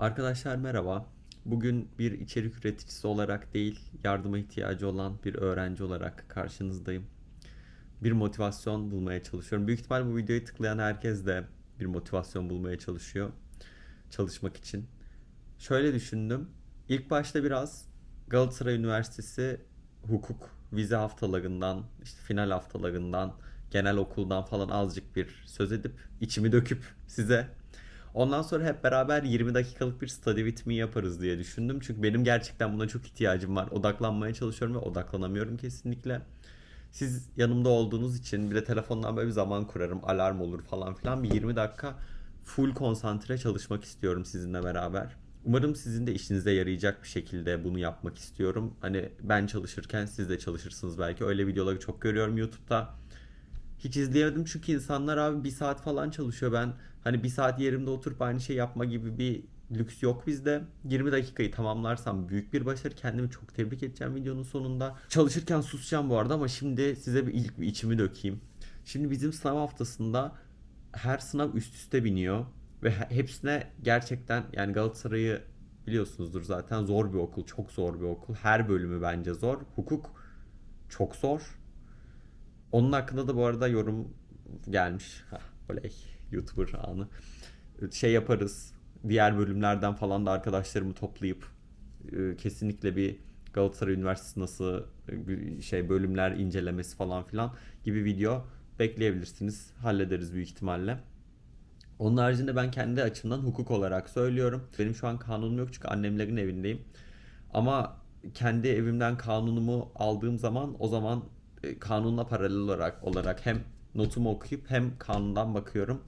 Arkadaşlar merhaba. Bugün bir içerik üreticisi olarak değil, yardıma ihtiyacı olan bir öğrenci olarak karşınızdayım. Bir motivasyon bulmaya çalışıyorum. Büyük ihtimal bu videoyu tıklayan herkes de bir motivasyon bulmaya çalışıyor. Çalışmak için. Şöyle düşündüm. İlk başta biraz Galatasaray Üniversitesi hukuk vize haftalarından, işte final haftalarından, genel okuldan falan azıcık bir söz edip içimi döküp size Ondan sonra hep beraber 20 dakikalık bir study with me yaparız diye düşündüm. Çünkü benim gerçekten buna çok ihtiyacım var. Odaklanmaya çalışıyorum ve odaklanamıyorum kesinlikle. Siz yanımda olduğunuz için bir de telefondan böyle bir zaman kurarım. Alarm olur falan filan. Bir 20 dakika full konsantre çalışmak istiyorum sizinle beraber. Umarım sizin de işinize yarayacak bir şekilde bunu yapmak istiyorum. Hani ben çalışırken siz de çalışırsınız belki. Öyle videoları çok görüyorum YouTube'da. Hiç izleyemedim çünkü insanlar abi bir saat falan çalışıyor. Ben hani bir saat yerimde oturup aynı şey yapma gibi bir lüks yok bizde. 20 dakikayı tamamlarsam büyük bir başarı. Kendimi çok tebrik edeceğim videonun sonunda. Çalışırken susacağım bu arada ama şimdi size bir ilk bir içimi dökeyim. Şimdi bizim sınav haftasında her sınav üst üste biniyor ve he- hepsine gerçekten yani Galatasaray'ı biliyorsunuzdur zaten zor bir okul, çok zor bir okul. Her bölümü bence zor. Hukuk çok zor. Onun hakkında da bu arada yorum gelmiş. Hah, oley YouTuber anı. Şey yaparız. Diğer bölümlerden falan da arkadaşlarımı toplayıp e, kesinlikle bir Galatasaray Üniversitesi nasıl e, şey bölümler incelemesi falan filan gibi video bekleyebilirsiniz. Hallederiz büyük ihtimalle. Onun haricinde ben kendi açımdan hukuk olarak söylüyorum. Benim şu an kanunum yok çünkü annemlerin evindeyim. Ama kendi evimden kanunumu aldığım zaman o zaman e, kanunla paralel olarak olarak hem notumu okuyup hem kanundan bakıyorum.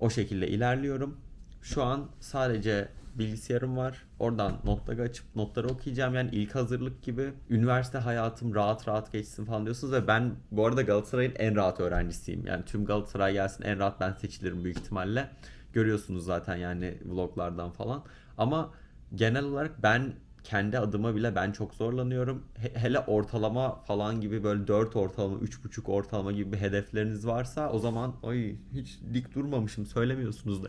O şekilde ilerliyorum. Şu an sadece bilgisayarım var. Oradan notları açıp notları okuyacağım. Yani ilk hazırlık gibi üniversite hayatım rahat rahat geçsin falan diyorsunuz ve ben bu arada Galatasaray'ın en rahat öğrencisiyim. Yani tüm Galatasaray gelsin en rahat ben seçilirim büyük ihtimalle. Görüyorsunuz zaten yani vloglardan falan. Ama genel olarak ben kendi adıma bile ben çok zorlanıyorum. He- hele ortalama falan gibi böyle 4 ortalama, 3.5 ortalama gibi bir hedefleriniz varsa o zaman ay hiç dik durmamışım söylemiyorsunuz da.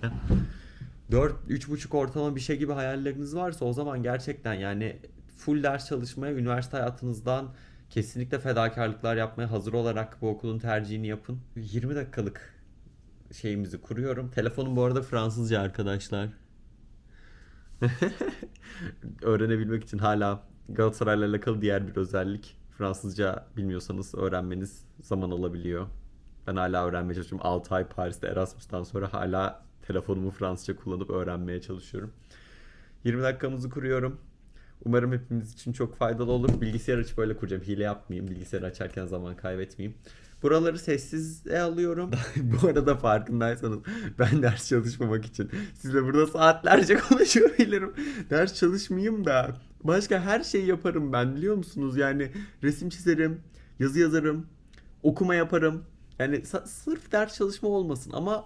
4 3.5 ortalama bir şey gibi hayalleriniz varsa o zaman gerçekten yani full ders çalışmaya üniversite hayatınızdan kesinlikle fedakarlıklar yapmaya hazır olarak bu okulun tercihini yapın. 20 dakikalık şeyimizi kuruyorum. Telefonum bu arada Fransızca arkadaşlar. Öğrenebilmek için hala Galatasaray'la alakalı diğer bir özellik. Fransızca bilmiyorsanız öğrenmeniz zaman alabiliyor. Ben hala öğrenmeye çalışıyorum. 6 ay Paris'te Erasmus'tan sonra hala telefonumu Fransızca kullanıp öğrenmeye çalışıyorum. 20 dakikamızı kuruyorum. Umarım hepimiz için çok faydalı olur. Bilgisayar açıp böyle kuracağım. Hile yapmayayım. Bilgisayarı açarken zaman kaybetmeyeyim. Buraları sessize alıyorum. Bu arada farkındaysanız ben ders çalışmamak için sizle burada saatlerce konuşabilirim. Ders çalışmayayım da başka her şeyi yaparım ben biliyor musunuz? Yani resim çizerim, yazı yazarım, okuma yaparım. Yani sırf ders çalışma olmasın ama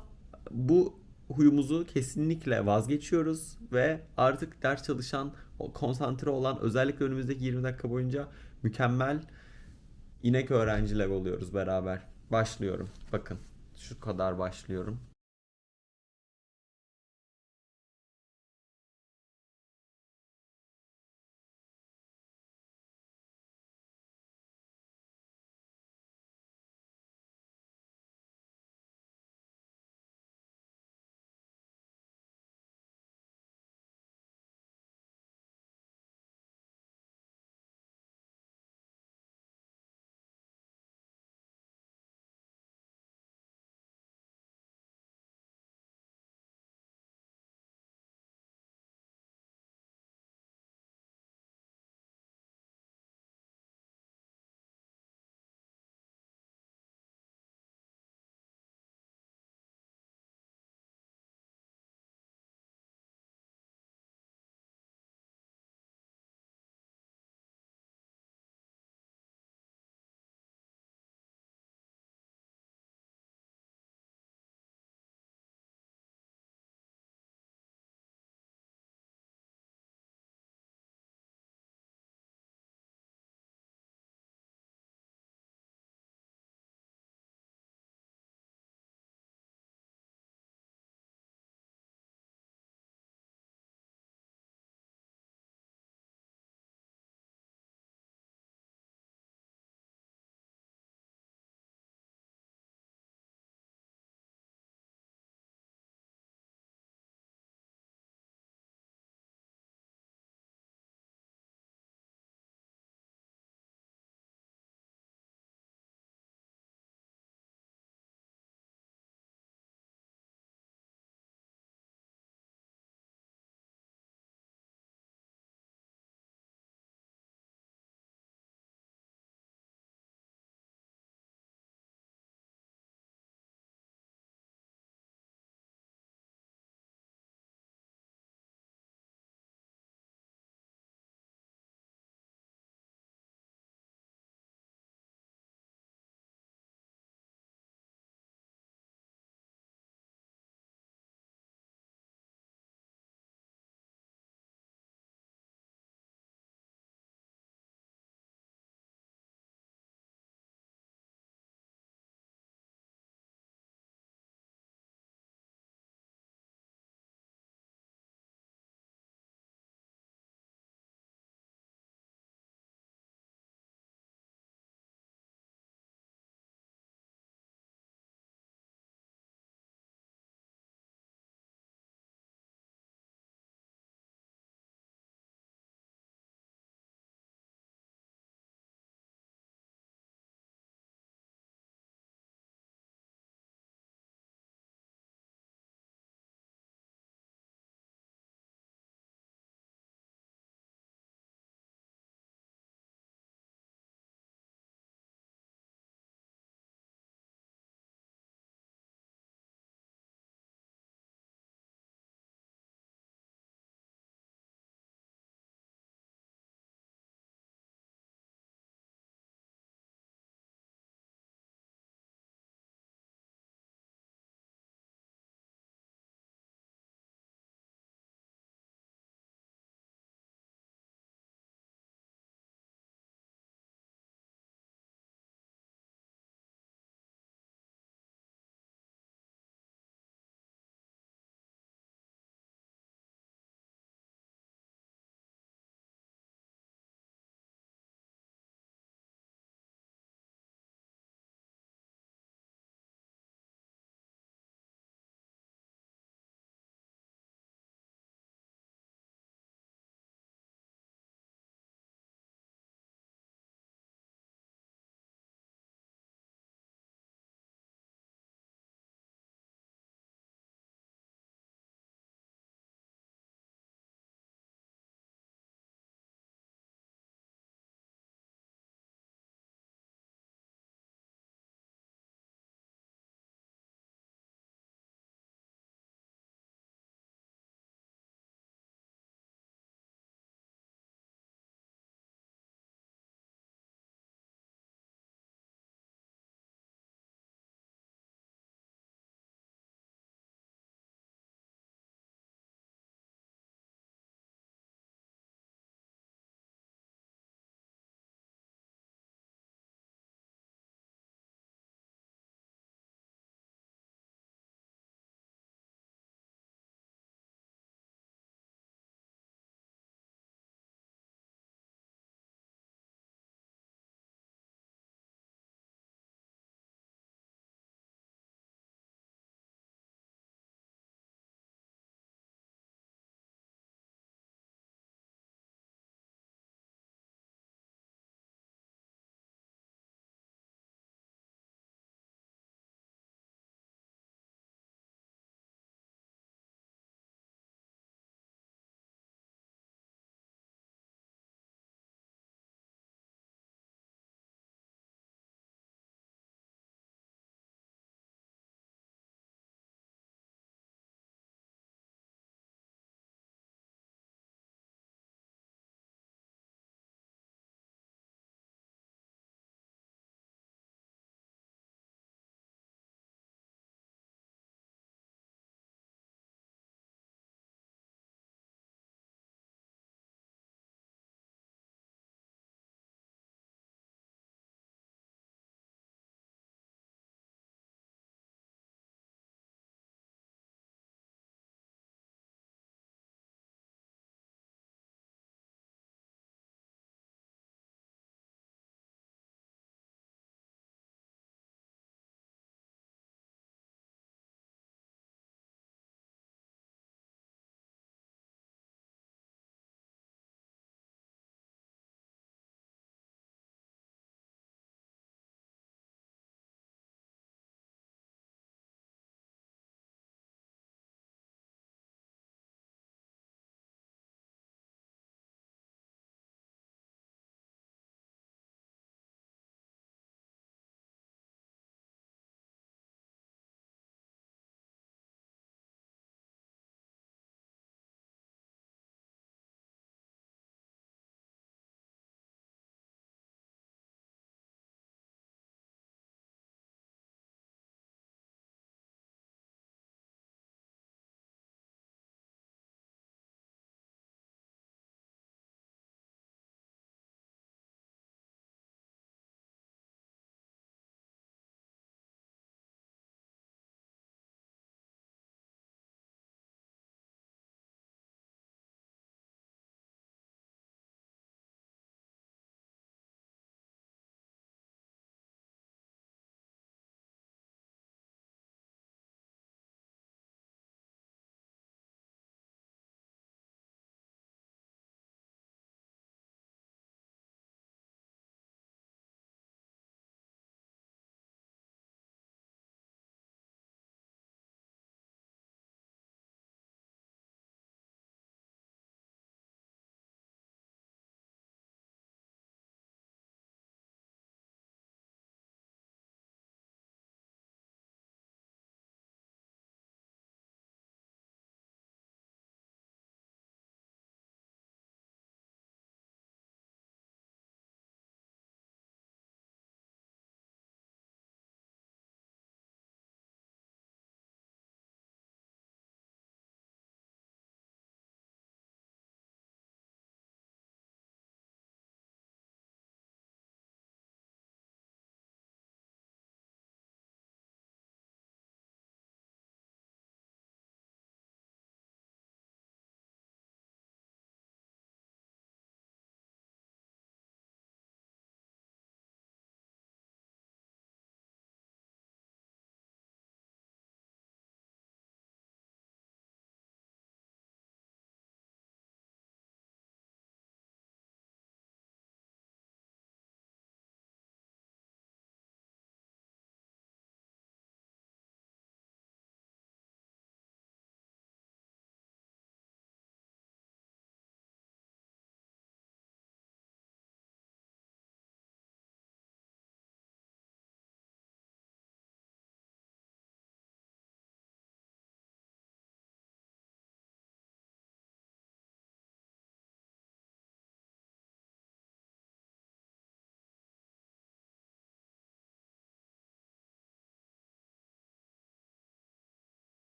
bu huyumuzu kesinlikle vazgeçiyoruz ve artık ders çalışan, konsantre olan özellikle önümüzdeki 20 dakika boyunca mükemmel inek öğrenciler oluyoruz beraber. Başlıyorum. Bakın şu kadar başlıyorum.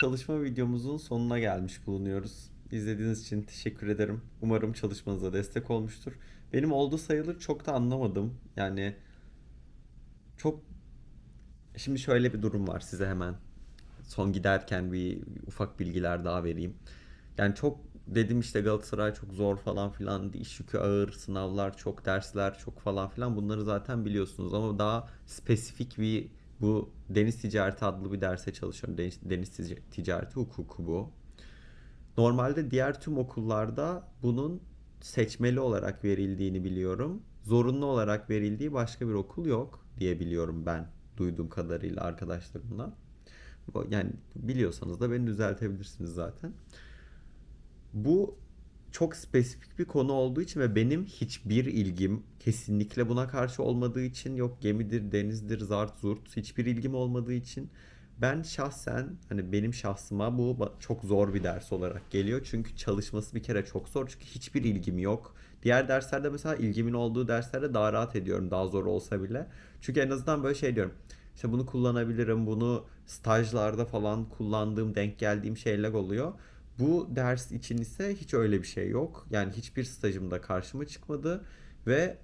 Çalışma videomuzun sonuna gelmiş bulunuyoruz. İzlediğiniz için teşekkür ederim. Umarım çalışmanıza destek olmuştur. Benim oldu sayılır çok da anlamadım. Yani çok Şimdi şöyle bir durum var size hemen. Son giderken bir ufak bilgiler daha vereyim. Yani çok dedim işte Galatasaray çok zor falan filan, iş yükü ağır, sınavlar çok, dersler çok falan filan bunları zaten biliyorsunuz. Ama daha spesifik bir bu deniz ticareti adlı bir derse çalışıyorum. Deniz, deniz tic- ticareti hukuku bu. Normalde diğer tüm okullarda bunun seçmeli olarak verildiğini biliyorum. Zorunlu olarak verildiği başka bir okul yok diye biliyorum ben duyduğum kadarıyla arkadaşlarımla. Yani biliyorsanız da beni düzeltebilirsiniz zaten. Bu çok spesifik bir konu olduğu için ve benim hiçbir ilgim kesinlikle buna karşı olmadığı için yok gemidir, denizdir, zart zurt hiçbir ilgim olmadığı için ben şahsen hani benim şahsıma bu çok zor bir ders olarak geliyor. Çünkü çalışması bir kere çok zor çünkü hiçbir ilgim yok. Diğer derslerde mesela ilgimin olduğu derslerde daha rahat ediyorum daha zor olsa bile. Çünkü en azından böyle şey diyorum. İşte bunu kullanabilirim, bunu stajlarda falan kullandığım, denk geldiğim şeyler oluyor. Bu ders için ise hiç öyle bir şey yok. Yani hiçbir stajımda karşıma çıkmadı ve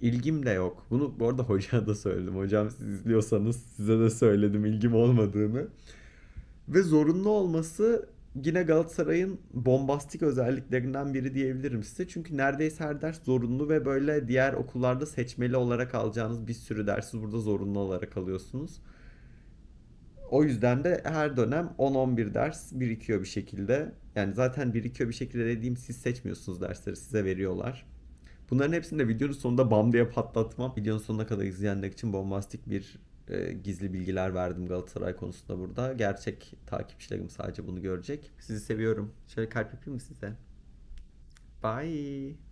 ilgim de yok. Bunu bu arada hocaya da söyledim. Hocam siz izliyorsanız size de söyledim ilgim olmadığını. Ve zorunlu olması yine Galatasaray'ın bombastik özelliklerinden biri diyebilirim size. Çünkü neredeyse her ders zorunlu ve böyle diğer okullarda seçmeli olarak alacağınız bir sürü dersi burada zorunlu olarak alıyorsunuz. O yüzden de her dönem 10-11 ders birikiyor bir şekilde. Yani zaten birikiyor bir şekilde dediğim siz seçmiyorsunuz dersleri size veriyorlar. Bunların hepsini de videonun sonunda bam diye patlatmam. Videonun sonuna kadar izleyenler için bombastik bir e, gizli bilgiler verdim Galatasaray konusunda burada. Gerçek takipçilerim sadece bunu görecek. Sizi seviyorum. Şöyle kalp yapayım mı size? Bye.